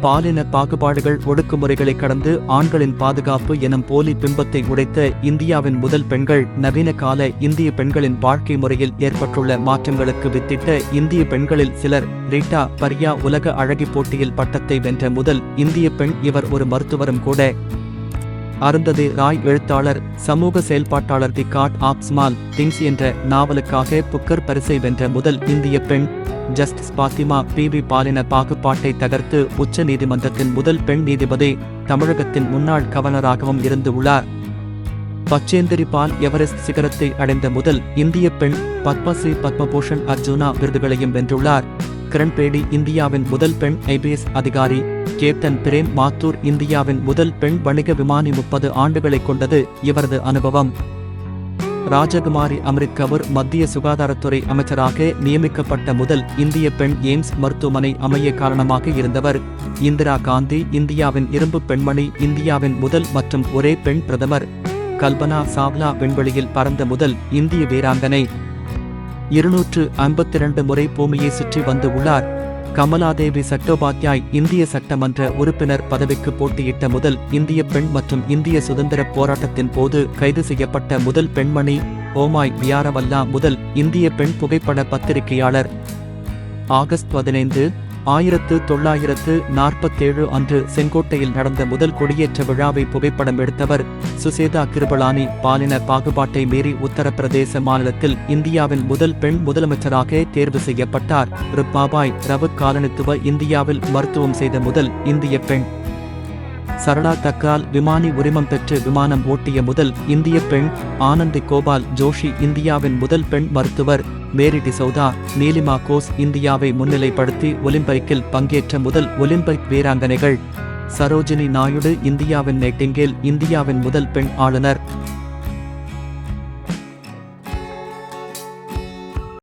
பாலின பாகுபாடுகள் ஒடுக்குமுறைகளை கடந்து ஆண்களின் பாதுகாப்பு எனும் போலி பிம்பத்தை உடைத்த இந்தியாவின் முதல் பெண்கள் நவீன கால இந்திய பெண்களின் வாழ்க்கை முறையில் ஏற்பட்டுள்ள மாற்றங்களுக்கு வித்திட்ட இந்திய பெண்களில் சிலர் ரீட்டா பரியா உலக அழகி போட்டியில் பட்டத்தை வென்ற முதல் இந்திய பெண் இவர் ஒரு மருத்துவரும் கூட. அருந்ததி ராய் எழுத்தாளர் சமூக செயல்பாட்டாளர் the god of small things என்ற நாவலுக்காக புக்கர் பரிசை வென்ற முதல் இந்திய பெண் ஜஸ்டிஸ் பாத்திமா பி வி பாலின பாகுபாட்டை தகர்த்து உச்ச நீதிமன்றத்தின் முதல் பெண் நீதிபதி தமிழகத்தின் முன்னாள் கவர்னராகவும் இருந்து உள்ளார். பச்சேந்திரி பால் எவரெஸ்ட் சிகரத்தை அடைந்த முதல் இந்திய பெண் பத்மஸ்ரீ பத்மபூஷன் அர்ஜுனா விருதுகளையும் வென்றுள்ளார். கிரண்பேடி இந்தியாவின் முதல் பெண் ஐபிஎஸ் அதிகாரி. கேப்டன் பிரேம் மாத்தூர் இந்தியாவின் முதல் பெண் வணிக விமானி முப்பது ஆண்டுகளை கொண்டது இவரது அனுபவம். ராஜகுமாரி அம்ரித் கவுர் மத்திய சுகாதாரத்துறை அமைச்சராக நியமிக்கப்பட்ட முதல் இந்திய பெண் எய்ம்ஸ் மருத்துவமனை அமைய காரணமாக இருந்தவர். இந்திரா காந்தி இந்தியாவின் இரும்பு பெண்மணி இந்தியாவின் முதல் மற்றும் ஒரே பெண் பிரதமர். கல்பனா சாவ்லா விண்வெளியில் பறந்த முதல் இந்திய வீராங்கனை. இருநூற்று ஐம்பத்தி இரண்டு முறை பூமியை சுற்றி வந்து உள்ளார். கமலாதேவி சட்டோபாத்யாய் இந்திய சட்டமன்ற உறுப்பினர் பதவிக்கு போட்டியிட்ட முதல் இந்திய பெண் மற்றும் இந்திய சுதந்திர போராட்டத்தின் போது கைது செய்யப்பட்ட முதல் பெண்மணி ஓமாய் வியாரவல்லா முதல் இந்திய பெண் புகைப்பட பத்திரிகையாளர். ஆகஸ்ட் பதினைந்து ஆயிரத்து தொள்ளாயிரத்து நாற்பத்தேழு அன்று செங்கோட்டையில் நடந்த முதல் கொடியேற்ற விழாவை புகைப்படம் எடுத்தவர் சுசேதா கிருபலானி. பாலின பாகுபாட்டை மீறி உத்தரப்பிரதேச மாநிலத்தில் இந்தியாவின் முதல் பெண் முதலமைச்சராக தேர்வு செய்யப்பட்டார். ருப்பாபாய் ரவு காலனித்துவ இந்தியாவில் மருத்துவம் செய்த முதல் இந்திய பெண். சரளா தக்கால் விமானி உரிமம் பெற்று விமானம் ஓட்டிய முதல் இந்திய பெண். ஆனந்தி கோபால் ஜோஷி இந்தியாவின் முதல் பெண் மருத்துவர். மேரி டிசௌதா நீலிமா கோஸ் இந்தியாவை முன்னிலைப்படுத்தி ஒலிம்பிக்கில் பங்கேற்ற முதல் ஒலிம்பிக் வீராங்கனைகள். சரோஜினி நாயுடு இந்தியாவின் நைட்டிங்கேல் இந்தியாவின் முதல் பெண் ஆளுநர்.